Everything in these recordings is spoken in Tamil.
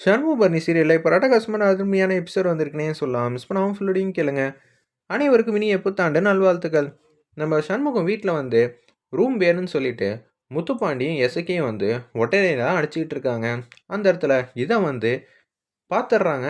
சண்முகபரணி சீரியலில் இப்போ ரடகாசமான அருமையான எபிசோட் வந்திருக்குனே சொல்லலாம். மிஸ் பண்ணாமல் ஃபுல்லோடையும் கேளுங்க. அனைவருக்கும் இனி புத்தாண்டு நல்வாழ்த்துக்கள். நம்ம சண்முகம் வீட்டில் வந்து ரூம் வேணும்னு சொல்லிட்டு முத்துப்பாண்டியும் எசக்கையும் வந்து ஒட்டையில தான் அடிச்சுக்கிட்டு இருக்காங்க. அந்த இடத்துல இதை வந்து பார்த்துட்றாங்க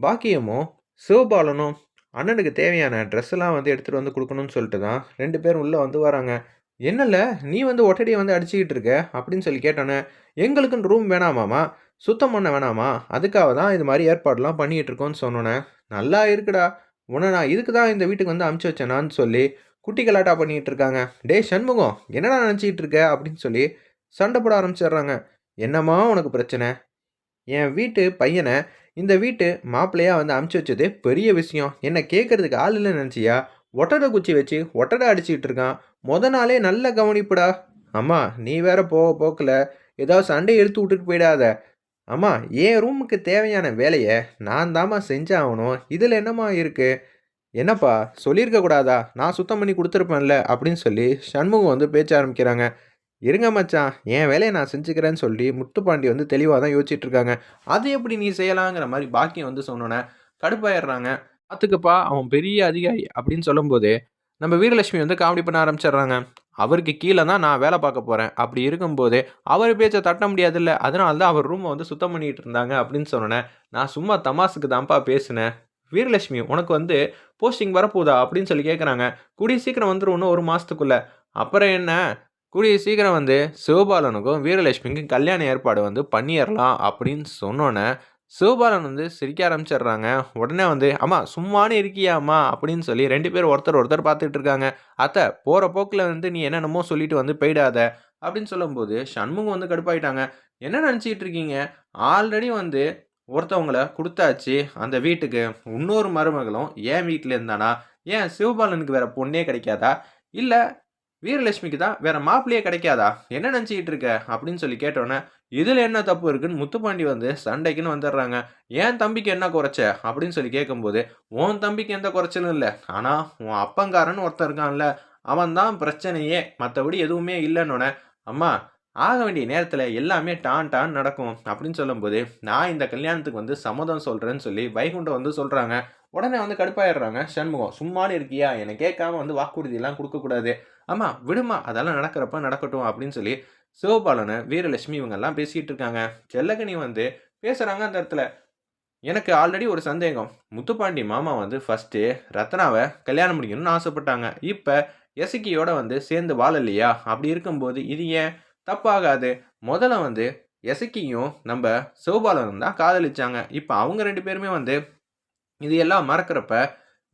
பாக்கியமும் சிவபாலனும் அண்ணனுக்கு தேவையான ட்ரெஸ்ஸெல்லாம் வந்து எடுத்துகிட்டு வந்து கொடுக்கணும்னு சொல்லிட்டு தான் ரெண்டு பேரும் உள்ளே வந்து வராங்க. என்னல நீ வந்து ஒட்டடியை வந்து அடிச்சுக்கிட்டு இருக்க அப்படின்னு சொல்லி கேட்டோன்னே எங்களுக்குன்னு ரூம் வேணாமாமா சுத்தம் பண்ண வேணாமா? அதுக்காக தான் இது மாதிரி ஏற்பாடுலாம் பண்ணிகிட்டு இருக்கோன்னு சொன்னோன்னே நல்லா இருக்குடா. உன்னை நான் இதுக்கு தான் இந்த வீட்டுக்கு வந்து அமுச்சு வச்சேனான்னு சொல்லி குட்டி கலாட்டா பண்ணிகிட்டு இருக்காங்க டேய் சண்முகம் என்னடா நினச்சிக்கிட்டு இருக்க அப்படின்னு சொல்லி சண்டை போட ஆரம்பிச்சிடுறாங்க. என்னம்மா உனக்கு பிரச்சனை? என் வீட்டு பையனை இந்த வீட்டு மாப்பிள்ளையாக வந்து அமுச்சு வச்சது பெரிய விஷயம். என்னை கேட்கறதுக்கு ஆள் இல்லைன்னு நினச்சியா? ஒட்டடை குச்சி வச்சு ஒட்டடை அடிச்சுக்கிட்டு இருக்கான் மொத நாளே நல்ல கவனிப்புடா. அம்மா நீ வேற போக போக்கில். ஏதாவது சண்டையை எடுத்து விட்டுட்டு போயிடாத. அம்மா என் ரூமுக்கு தேவையான வேலையை நான் தாம்மா செஞ்சாகணும் இதில் என்னம்மா இருக்குது என்னப்பா சொல்லியிருக்க கூடாதா? நான் சுத்தம் பண்ணி கொடுத்துருப்பேன்ல அப்படின்னு சொல்லி சண்முகம் வந்து பேச்ச ஆரம்பிக்கிறாங்க. இருங்க மச்சான் என் வேலையை நான் செஞ்சுக்கிறேன்னு சொல்லி முத்துப்பாண்டி வந்து தெளிவாக தான் யோசிச்சுட்டு இருக்காங்க. அது எப்படி நீ செய்யலாங்கிற மாதிரி பாக்கியம் வந்து சொன்னோன்னே கடுப்பாயிடுறாங்க. பார்த்துக்கப்பா அவன் பெரிய அதிகாரி அப்படின்னு சொல்லும்போது நம்ம வீரலட்சுமி வந்து காமெடி பண்ண ஆரம்பிச்சிடுறாங்க. அவருக்கு கீழே தான் நான் வேலை பார்க்க போகிறேன் அப்படி இருக்கும்போது அவர் பேச்சை தட்ட முடியாதுல்ல. அதனால தான் அவர் ரூமை வந்து சுத்தம் பண்ணிட்டு இருந்தாங்க அப்படின்னு சொன்னேன் நான் சும்மா தமாசுக்கு தான்ப்பா பேசினேன். வீரலட்சுமி உனக்கு வந்து போஸ்டிங் வரப்போதா அப்படின்னு சொல்லி கேட்குறாங்க கூடிய சீக்கிரம் வந்துடும் இன்னும் ஒரு மாதத்துக்குள்ளே அப்புறம் என்ன? கூடிய சீக்கிரம் வந்து சிவபாலனுக்கும் வீரலட்சுமிக்கும் கல்யாண ஏற்பாடு வந்து பண்ணிடலாம் அப்படின்னு சொன்னோன்னே சிவபாலன் வந்து சிரிக்க ஆரம்பிச்சிடுறாங்க. உடனே வந்து அம்மா சும்மானு இருக்கியாம்மா? அப்படின்னு சொல்லி ரெண்டு பேரும் ஒருத்தர் ஒருத்தர் பார்த்துட்டு இருக்காங்க. அத்தை போகிற போக்கில் வந்து நீ என்னென்னமோ சொல்லிட்டு வந்து போயிடாத. அப்படின்னு சொல்லும்போது சண்முகம் வந்து கடுப்பாயிட்டாங்க. என்ன நினச்சிக்கிட்டு இருக்கீங்க? ஆல்ரெடி வந்து ஒருத்தவங்கள கொடுத்தாச்சு அந்த வீட்டுக்கு. இன்னொரு மருமகளும் ஏன் வீட்டில் இருந்தானா? ஏன் சிவபாலனுக்கு வேற பொண்ணே கிடைக்காதா? இல்லை வீரலட்சுமிக்கு தான் வேற மாப்பிள்ளையே கிடைக்காதா? என்ன நினச்சிக்கிட்டு இருக்க? அப்படின்னு சொல்லி கேட்டோன்னே இதில் என்ன தப்பு இருக்குன்னு முத்துப்பாண்டி வந்து சண்டைக்குன்னு வந்துடுறாங்க. ஏன் தம்பிக்கு என்ன குறைச்ச? அப்படின்னு சொல்லி கேட்கும்போது உன் தம்பிக்கு எந்த குறைச்சலும் இல்லை. ஆனால் உன் அப்பங்காரன் ஒருத்தர் இருக்கான்ல. அவன் தான் பிரச்சனையே. மற்றபடி எதுவுமே இல்லைன்னொன்னே அம்மா ஆக வேண்டிய நேரத்தில் எல்லாமே டான் டான் நடக்கும். அப்படின்னு சொல்லும்போது நான் இந்த கல்யாணத்துக்கு வந்து சம்மதம் சொல்கிறேன்னு சொல்லி வைகுண்டம் வந்து சொல்கிறாங்க உடனே வந்து கடுப்பாயிடுறாங்க. சண்முகம் சும்மானு இருக்கியா? என்னை கேட்காம வந்து வாக்குறுதியெல்லாம் கொடுக்கக்கூடாது. ஆமாம் விடுமா அதெல்லாம் நடக்கிறப்ப நடக்கட்டும். அப்படின்னு சொல்லி சிவபாலனை வீரலட்சுமி இவங்கெல்லாம் பேசிகிட்டு இருக்காங்க செல்லகனி வந்து பேசுகிறாங்க அந்த இடத்துல. எனக்கு ஆல்ரெடி ஒரு சந்தேகம். முத்துப்பாண்டி மாமா வந்து ஃபஸ்ட்டு ரத்னாவை கல்யாணம் முடிக்கணும்னு ஆசைப்பட்டாங்க. இப்போ எசக்கியோட வந்து சேர்ந்து வாழலையா? அப்படி இருக்கும்போது இது ஏன் தப்பாகாது? முதல்ல வந்து எசக்கியும் நம்ம சிவபாலனும் தான் காதலிச்சாங்க. இப்போ அவங்க ரெண்டு பேருமே வந்து இது எல்லாம் மறக்கிறப்ப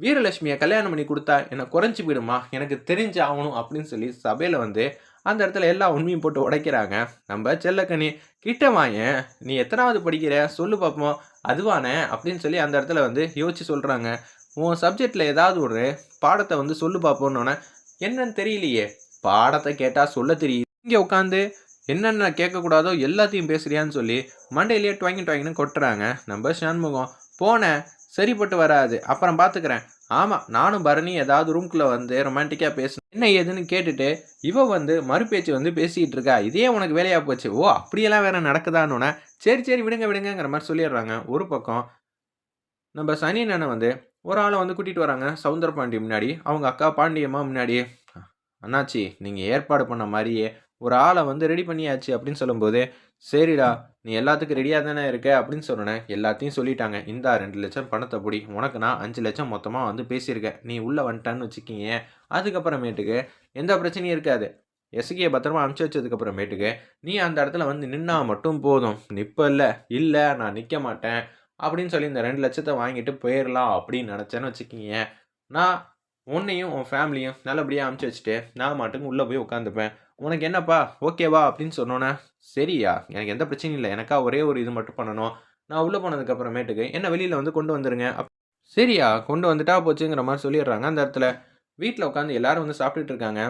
வீரலட்சுமியை கல்யாணம் பண்ணி கொடுத்தா என்னை குறைஞ்சி போயிடுமா? எனக்கு தெரிஞ்சு ஆகணும் அப்படின்னு சொல்லி சபையில் வந்து அந்த இடத்துல எல்லா உண்மையும் போட்டு உடைக்கிறாங்க. நம்ம செல்லக்கனி கிட்ட வாயன். நீ எத்தனாவது படிக்கிற? சொல்லு பார்ப்போம் அதுவானே? அப்படின்னு சொல்லி அந்த இடத்துல வந்து யோசிச்சு சொல்கிறாங்க உன் சப்ஜெக்டில் ஏதாவது ஒரு பாடத்தை வந்து சொல்லு பார்ப்போன்னொன்னே என்னன்னு தெரியலையே. பாடத்தை கேட்டால் சொல்ல தெரியுது. இங்கே உட்காந்து என்னென்ன கேட்கக்கூடாதோ எல்லாத்தையும் பேசுறியான்னு சொல்லி மண்டையிலேயே டுவாங்கி டுவாங்கின்னு கொட்டுறாங்க. நம்ம சண்முகம் போனேன். சரிப்பட்டு வராது. அப்புறம் பார்த்துக்கிறேன் ஆமாம் நானும் பரணி ஏதாவது ரூம்குள்ளே வந்து ரொமான்டிக்காக பேசணும். என்ன ஏதுன்னு கேட்டுட்டு இவ வந்து மறுபேச்சு வந்து பேசிக்கிட்டு இருக்கா. இதே உனக்கு வேலையாக போச்சு. ஓ அப்படியெல்லாம் வேற நடக்குதான்னு சரி சரி விடுங்க விடுங்கிற மாதிரி சொல்லிடுறாங்க. ஒரு பக்கம் நம்ம சனி அண்ணன் வந்து ஒரு ஆளை வந்து கூட்டிகிட்டு வராங்க சவுந்தர பாண்டி முன்னாடி. அவங்க அக்கா பாண்டியம்மா முன்னாடி. அண்ணாச்சி நீங்கள் ஏற்பாடு பண்ண மாதிரியே ஒரு ஆளை வந்து ரெடி பண்ணியாச்சு அப்படின்னு சொல்லும்போது சரிடா நீ எல்லாத்துக்கும் ரெடியாக தானே இருக்க? அப்படின்னு சொன்னேன் எல்லாத்தையும் சொல்லிட்டாங்க. இந்தா ரெண்டு லட்சம் பணத்தை பிடி. உனக்கு நான் அஞ்சு லட்சம் மொத்தமாக வந்து பேசியிருக்கேன். நீ உள்ளே வந்துட்டான்னு வச்சுக்கிங்க. அதுக்கப்புறமேட்டுக்கு எந்த பிரச்சனையும் இருக்காது. எஸ்கியை பத்திரமா அனுப்பிச்சி வச்சதுக்கப்புறமேட்டுக்கு நீ அந்த இடத்துல வந்து நின்னா மட்டும் போதும். நிற்ப இல்லை. இல்லை நான் நிற்க மாட்டேன். அப்படின்னு சொல்லி இந்த ரெண்டு லட்சத்தை வாங்கிட்டு போயிடலாம் அப்படின்னு நினச்சேன்னு வச்சுக்கிங்க. நான் உன்னையும் உன் ஃபேமிலியும் நல்லபடியாக அமுச்சு வச்சுட்டு நான் மட்டும் உள்ளே போய் உட்காந்துப்பேன். உனக்கு என்னப்பா? ஓகேவா அப்படின்னு சொன்னோன்னே சரியா எனக்கு எந்த பிரச்சனையும் இல்லை. எனக்கா ஒரே ஒரு இது மட்டும் பண்ணணும். நான் உள்ளே போனதுக்கப்புறமேட்டுக்கு என்ன வெளியில் வந்து கொண்டு வந்துருங்க? அப் சரியா கொண்டு வந்துட்டா போச்சுங்கிற மாதிரி சொல்லிடுறாங்க அந்த இடத்துல. வீட்டில் உட்காந்து எல்லாரும் வந்து சாப்பிட்டுட்டு இருக்காங்க.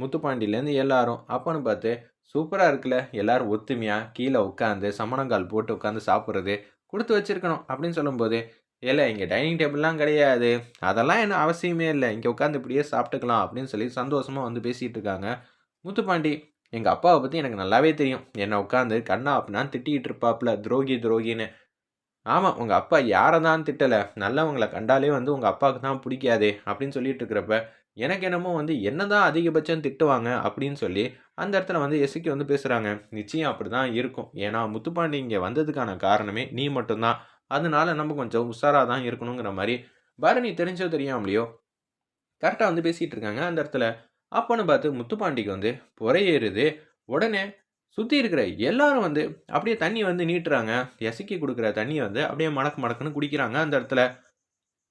முத்துப்பாண்டியிலேருந்து எல்லாரும் அப்போன்னு பார்த்து சூப்பராக இருக்குல்ல. எல்லாரும் ஒத்துமையாக கீழே உட்காந்து சமணங்கால் போட்டு உட்காந்து சாப்பிட்றது கொடுத்து வச்சிருக்கணும். அப்படின்னு சொல்லும்போது இல்லை இங்கே டைனிங் டேபிள்லாம் கிடையாது. அதெல்லாம் என்ன அவசியமே இல்லை. இங்கே உட்காந்து இப்படியே சாப்பிட்டுக்கலாம் அப்படின்னு சொல்லி சந்தோஷமாக வந்து பேசிகிட்டு இருக்காங்க. முத்துப்பாண்டி எங்கள் அப்பாவை பற்றி எனக்கு நல்லாவே தெரியும். என்னை உட்காந்து கண்ணா அப்படின்னா திட்டிகிட்டு இருப்பாப்புல துரோகி துரோகின்னு. ஆமாம் உங்கள் அப்பா யாரை தான் திட்டலை? நல்லவங்களை கண்டாலே வந்து உங்கள் அப்பாவுக்கு தான் பிடிக்காதே அப்படின்னு சொல்லிட்டு இருக்கிறப்ப, எனக்கு என்னமோ வந்து என்ன தான் அதிகபட்சம் திட்டுவாங்க அப்படின்னு சொல்லி, அந்த இடத்துல வந்து எசுக்கி வந்து பேசுகிறாங்க நிச்சயம் அப்படி தான் இருக்கும். ஏன்னா முத்துப்பாண்டி இங்கே வந்ததுக்கான காரணமே நீ மட்டும்தான். அதனால நம்ம கொஞ்சம் உஷாராக தான் இருக்கணுங்கிற மாதிரி பரணி தெரிஞ்சோ தெரியாமலையோ, கரெக்டாக வந்து பேசிகிட்டு இருக்காங்க அந்த இடத்துல. அப்போன்னு பார்த்து முத்துப்பாண்டிக்கு வந்து புறையேறுது உடனே சுற்றி இருக்கிற எல்லாரும் வந்து அப்படியே தண்ணி வந்து நீட்டுறாங்க. எசக்கி கொடுக்குற தண்ணியை வந்து அப்படியே மடக்கு மடக்குன்னு குடிக்கிறாங்க அந்த இடத்துல.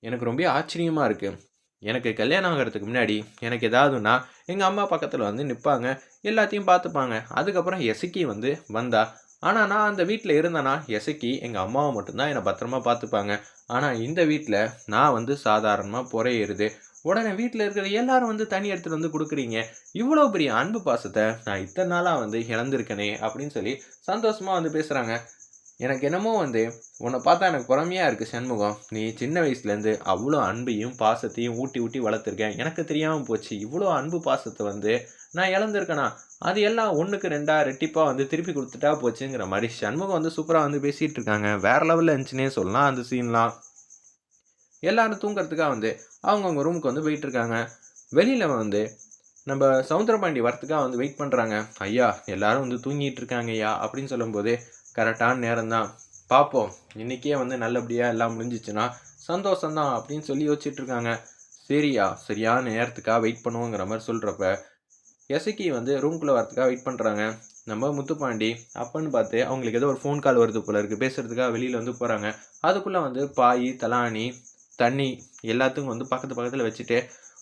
எனக்கு ரொம்ப ஆச்சரியமாக இருக்குது எனக்கு கல்யாணம் ஆகிறதுக்கு முன்னாடி, எனக்கு ஏதாவதுன்னா, எங்கள் அம்மா பக்கத்தில் வந்து நிற்பாங்க எல்லாத்தையும் பார்த்துப்பாங்க. அதுக்கப்புறம் எசக்கி வந்து வந்தா. ஆனால் நான் அந்த வீட்டில் இருந்தேன்னா, எசக்கி எங்கள் அம்மாவை மட்டும்தான் என்னை பத்திரமா பார்த்துப்பாங்க. ஆனால் இந்த வீட்டில் நான் வந்து சாதாரணமாக பொறையேறுது. உடனே வீட்டில் இருக்கிற எல்லாரும் வந்து தண்ணி எடுத்துகிட்டு வந்து கொடுக்குறீங்க இவ்வளோ பெரிய அன்பு பாசத்தை நான் இத்தனை நாளாக வந்து இழந்திருக்கனே! அப்படின்னு சொல்லி சந்தோஷமாக வந்து பேசுகிறாங்க எனக்கு என்னமோ வந்து உன்னை பார்த்தா எனக்கு புறமையாக இருக்குது சண்முகம். நீ சின்ன வயசுலேருந்து அவ்வளோ அன்பையும், பாசத்தையும் ஊட்டி, ஊட்டி வளர்த்துருக்கேன் எனக்கு தெரியாமல் போச்சு. இவ்வளோ அன்பு, பாசத்தை வந்து நான் இழந்திருக்கேனா அது எல்லாம் ஒன்றுக்கு ரெண்டாக ரெட்டிப்பாக வந்து திருப்பி கொடுத்துட்டா போச்சுங்கிற மாதிரி சண்முகம் வந்து சூப்பராக வந்து பேசிகிட்டு இருக்காங்க. வேறு லெவலில் இருந்துச்சுன்னே சொல்லலாம் அந்த சீன்லாம். எல்லாரும் தூங்குறதுக்காக வந்து அவங்கவுங்க ரூமுக்கு வந்து போயிட்டுருக்காங்க வெளியில் வந்து நம்ம சவுந்தரபாண்டி வரத்துக்காக வந்து வெயிட் பண்ணுறாங்க "ஐயா, எல்லாரும் வந்து தூங்கிட்டு இருக்காங்கய்யா" அப்படின்னு சொல்லும்போது, "கரெக்டான நேரம் தான். பார்ப்போம். இன்றைக்கே வந்து நல்லபடியாக எல்லாம் முடிஞ்சிச்சுன்னா சந்தோஷந்தான் அப்படின்னு சொல்லி யோசிச்சுட்ருக்காங்க சரியா? சரியான நேரத்துக்காக வெயிட் பண்ணுவோங்கிற" மாதிரி சொல்கிறப்ப எசக்கி வந்து ரூம்குள்ளே வரத்துக்காக வெயிட் பண்ணுறாங்க நம்ம முத்துப்பாண்டி அப்பன்னு பார்த்து அவங்களுக்கு ஏதோ ஒரு ஃபோன் கால் வருது போல இருக்குது பேசுகிறதுக்காக வெளியில் வந்து போகிறாங்க அதுக்குள்ளே வந்து பாய், தலானி தண்ணி எல்லாத்துக்கும் வந்து பக்கத்து பக்கத்தில் வச்சுட்டு,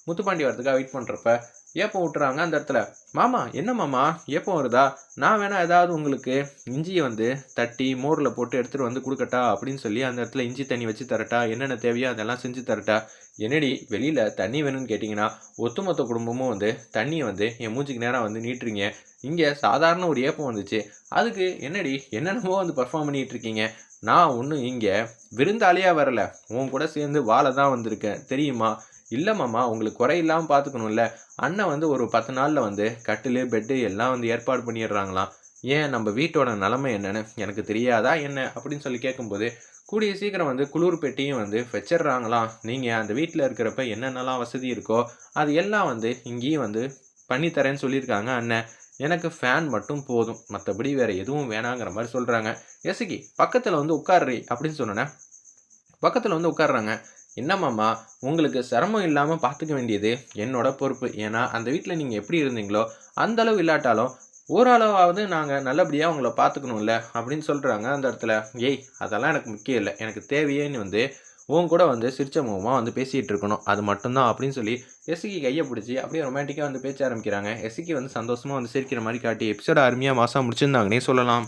முத்துப்பாண்டி வரதுக்காக வெயிட் பண்ணுறப்ப ஏப்பம் விட்டுறாங்க அந்த இடத்துல. "மாமா, என்ன மாமா ஏப்பம் வருதா? நான் வேணா ஏதாவது உங்களுக்கு இஞ்சியை வந்து தட்டி மோரில் போட்டு எடுத்துகிட்டு வந்து கொடுக்கட்டா அப்படின்னு சொல்லி அந்த இடத்துல இஞ்சி தண்ணி வச்சு தரட்டா? என்னென்ன தேவையோ அதெல்லாம் செஞ்சு தரட்டா? "என்னடி வெளியில் தண்ணி வேணும்னு கேட்டிங்கன்னா ஒத்துமொத்த குடும்பமும் வந்து தண்ணியை வந்து என் மூஞ்சிக்கு நேராக வந்து நீட்டுறீங்க. இங்கே சாதாரண ஒரு ஏப்பம் வந்துச்சு. அதுக்கு என்னடி என்னென்னமோ வந்து பெர்ஃபார்ம் பண்ணிகிட்டு இருக்கீங்க. நான் ஒன்றும் இங்கே விருந்தாளியாக வரல. உன் கூட சேர்ந்து வாழை தான் வந்திருக்கேன். தெரியுமா?" இல்லை மாமா, உங்களுக்கு குறை இல்லாமல் பார்த்துக்கணும்ல. அண்ணன் வந்து ஒரு பத்து நாளில் வந்து கட்டிலு, பெட்டு எல்லாம் வந்து ஏற்பாடு பண்ணிடுறாங்களாம். ஏன் நம்ம வீட்டோட நிலைமை என்னென்னு எனக்கு தெரியாதா என்ன?" அப்படின்னு சொல்லி கேட்கும்போது, "கூடிய சீக்கிரம் வந்து குளிர் பெட்டியும் வந்து வச்சிடுறாங்களாம். நீங்கள் அந்த வீட்டில் இருக்கிறப்ப என்னென்னலாம் வசதி இருக்கோ, அது எல்லாம் வந்து இங்கேயும் வந்து பண்ணி தரேன்னு சொல்லியிருக்காங்க அண்ணன். எனக்கு ஃபேன் மட்டும் போதும். மற்றபடி வேறு எதுவும் வேணாங்கிற" மாதிரி சொல்கிறாங்க எசுகி பக்கத்தில் வந்து உட்காரு அப்படின்னு சொன்னோனே, பக்கத்தில் வந்து உட்காடுறாங்க என்னம்மாம்மா உங்களுக்கு சிரமம் இல்லாமல் பார்த்துக்க வேண்டியது என்னோட பொறுப்பு. ஏன்னா அந்த வீட்டில் நீங்கள் எப்படி இருந்தீங்களோ, அந்த அளவு இல்லாட்டாலும், ஓரளவாவது நாங்கள் நல்லபடியாக உங்களை பார்த்துக்கணும்ல" அப்படின்னு சொல்கிறாங்க அந்த இடத்துல. "ஏய், அதெல்லாம் எனக்கு முக்கியம் இல்லை எனக்கு தேவையேன்னு வந்து உன் கூட வந்து சிரிச்ச முகமாக வந்து பேசிகிட்டு இருக்கணும். அது மட்டும்தான் அப்படின்னு சொல்லி எசக்கி கையை பிடிச்சி அப்படியே ரொமான்டிக்காக வந்து பேச ஆரம்பிக்கிறாங்க. எசக்கி வந்து சந்தோஷமாக வந்து சிரிக்கிற மாதிரி காட்டி எபிசோட அருமையாக மாதம் முடிச்சிருந்தாங்கன்னே சொல்லலாம்.